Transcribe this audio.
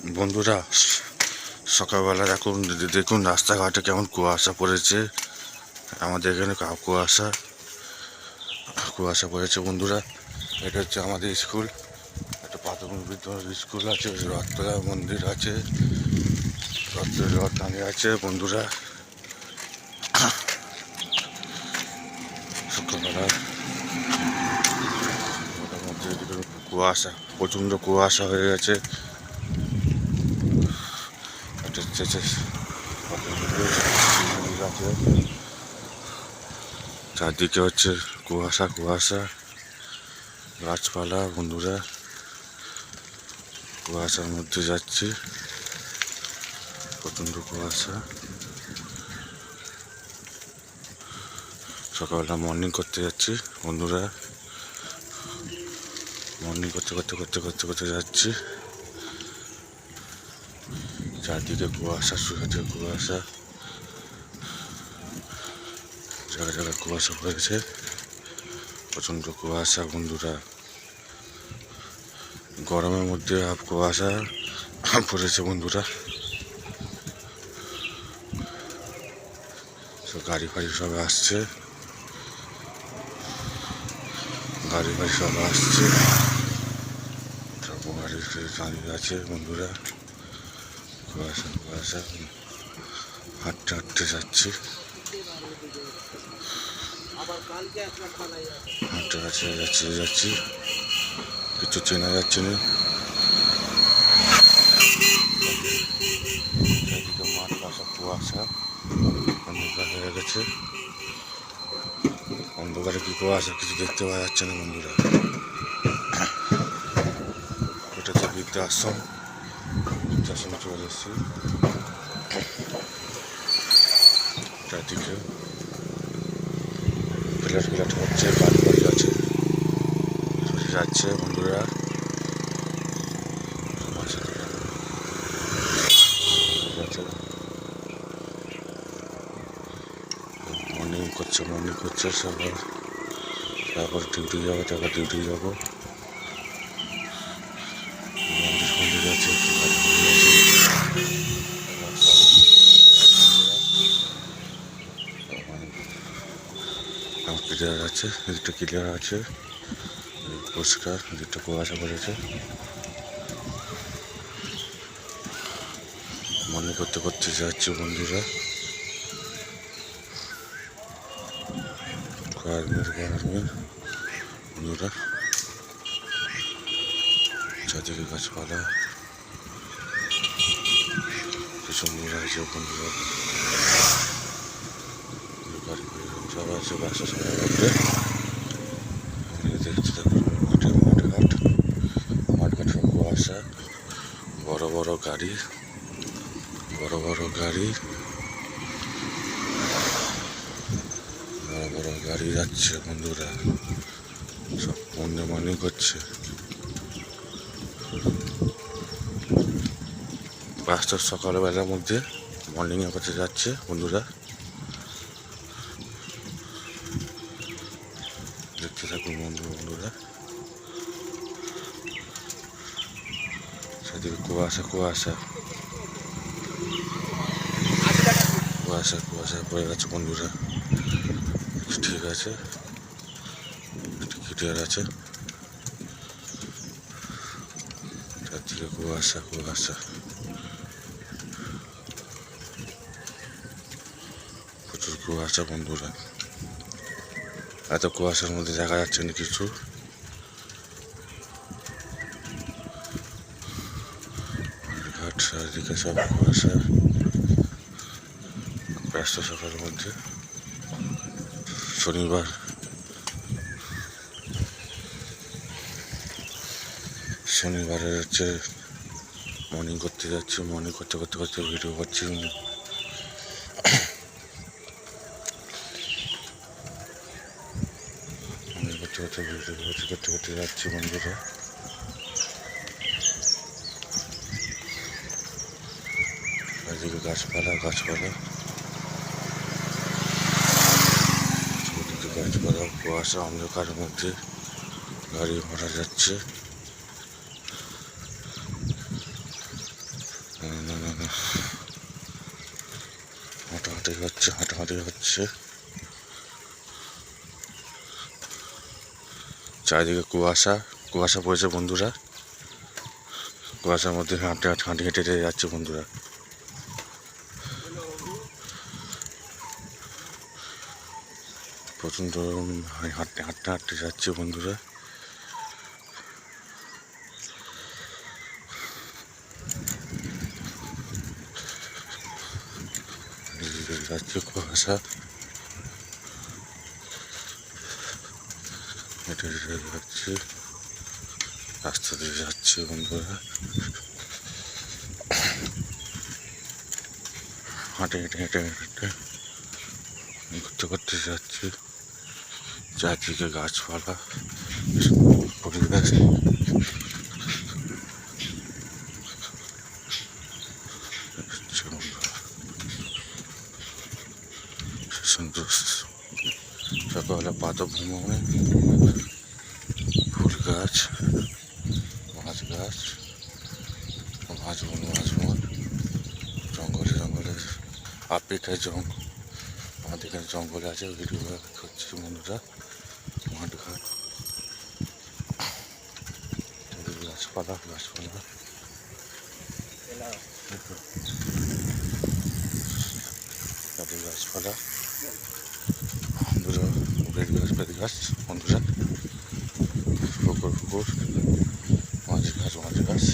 বন্ধুরা, সকালবেলা দেখুন দেখুন রাস্তাঘাটে কেমন কুয়াশা পড়েছে। আমাদের এখানে কুয়াশা কুয়াশা পড়েছে বন্ধুরা। এটা হচ্ছে আমাদের স্কুল। একটা প্রাথমিক বিদ্যালয় স্কুল আছে, রথতলা মন্দির আছে রথ রথ দাঁড়িয়ে আছে বন্ধুরা। কুয়াশা, প্রচণ্ড কুয়াশা হয়ে গেছে একটা হচ্ছে যে মন্দির আছে। চারদিকে হচ্ছে কুয়াশা কুয়াশা। গাছপালা, বন্ধুরা। কুয়াশার মধ্যে যাচ্ছি। প্রচণ্ড কুয়াশা। সকালবেলা মর্নিং করতে যাচ্ছি, বন্ধুরা। মর্নিং করতে করতে করতে করতে করতে যাচ্ছি। চারদিকে কুয়াশা শুয়েছে কুয়াশা। জায়গা জায়গায় কুয়াশা পড়েছে প্রচণ্ড কুয়াশা, বন্ধুরা। গরমের মধ্যে কুয়াশা পড়েছে, বন্ধুরা। সব গাড়ি ফাড়ি সব আসছে। গাড়ি ফাড়ি সব আসছে। গাড়ি দাঁড়িয়ে আছে, বন্ধুরা। কুয়াশা কুয়াশা হাঁটতে হাঁটতে যাচ্ছি। হাঁটতে হাঁটতে যাচ্ছি যাচ্ছি। কিছু চেনা যাচ্ছে না। মাঠ পাশা কুয়াশা। অন্ধকার হয়ে গেছে। অন্ধকারে কি কুয়াশা, কিছু দেখতে পাওয়া যাচ্ছে না বন্ধুরা। এটা হচ্ছে বৃদ্ধাশ্রম। বৃদ্ধাশ্রমে চলে এসেছি। চারদিকে ফ্ল্যাট ফ্ল্যাট হচ্ছে বাড়ি বাড়ি আছে যাচ্ছে বন্ধুরা। মর্নিং করছে মর্নিং করছে, সবার। তারপর ডিউটি যাব, তারপর ডিউটি যাব। ক্লিয়ার আছে, এদিকটা ক্লিয়ার আছে। পরিষ্কার, এদিকটা কুয়াশা পড়েছে মনে করতে করতে যাচ্ছে বন্ধুরা। বন্ধুরা চারদিকে গাছপালা। কি সুন্দর আছে বন্ধুরা। সব আছে বাসা সবাই মধ্যে দেখতে থাকুন মাঠে মাঠে ঘাট, মাঠ ঘাট সব কুয়াশা, বড় বড় গাড়ি, বড় বড় গাড়ি, বড় বড় গাড়ি যাচ্ছে বন্ধুরা, সব মনে মনে করছে। বাসটা সকালবেলার মধ্যে মর্নিংয়ের কাছে যাচ্ছে বন্ধুরা। দেখতে থাকুন বন্ধু বন্ধুরা সেদিকে কুয়াশা কুয়াশা কুয়াশা কুয়াশা পড়ে গেছে বন্ধুরা ঠিক আছে ক্লিয়ার আছে চারদিকে কুয়াশা কুয়াশা প্রচুর কুয়াশা বন্ধুরা এত কুয়াশার মধ্যে দেখা যাচ্ছে না কিছু। ঘাট চারিদিকে সব কুয়াশা। ব্যস্ত সকালের মধ্যে। শনিবার। শনিবারে হচ্ছে মর্নিং করতে যাচ্ছি মর্নিং করতে করতে করতে ভিডিও করছি। হেঁটে ঘুরতে ঘুরতে করতে করতে যাচ্ছি বন্ধুরা। চারিদিকে গাছপালা গাছপালা। গাছপালা, কুয়াশা অন্ধকারের মধ্যে গাড়ি ঘোড়া যাচ্ছে। হাঁটাহাঁটি হচ্ছে হাঁটাহাঁটি হচ্ছে। চারিদিকে কুয়াশা কুয়াশা পড়েছে বন্ধুরা। কুয়াশার মধ্যে হাঁটতে হাঁটি হেঁটে হেঁটে যাচ্ছে বন্ধুরা। প্রচণ্ড হাঁটতে হাঁটতে হাঁটতে যাচ্ছে বন্ধুরা। যাচ্ছে কুয়াশা। হেঁটে যাচ্ছে। রাস্তা দিয়ে যাচ্ছে বন্ধুরা। হাঁটে, হেঁটে হেঁটে হেঁটে। ঘুরতে ঘুরতে যাচ্ছি। চারদিকে গাছপালা, পরিবেশ হচ্ছে বন্ধুরা। সুন্দর সকালে ভ্রমণে ফুল গাছ, মাছ গাছ, মাছ বন মাছ বন, জঙ্গলে জঙ্গলে আফ্রিকায় জঙ্গল আমাদের এখানে জঙ্গল আছে ভিডিও করছি বন্ধুরা মাঠ ঘাট গাছপালা গাছপালা। গাছপালা। বন্ধুরা বেদ গাছ বেদ গাছ বন্ধুরা পুকুর পুকুর মাঝ গাছ মাঝ গাছ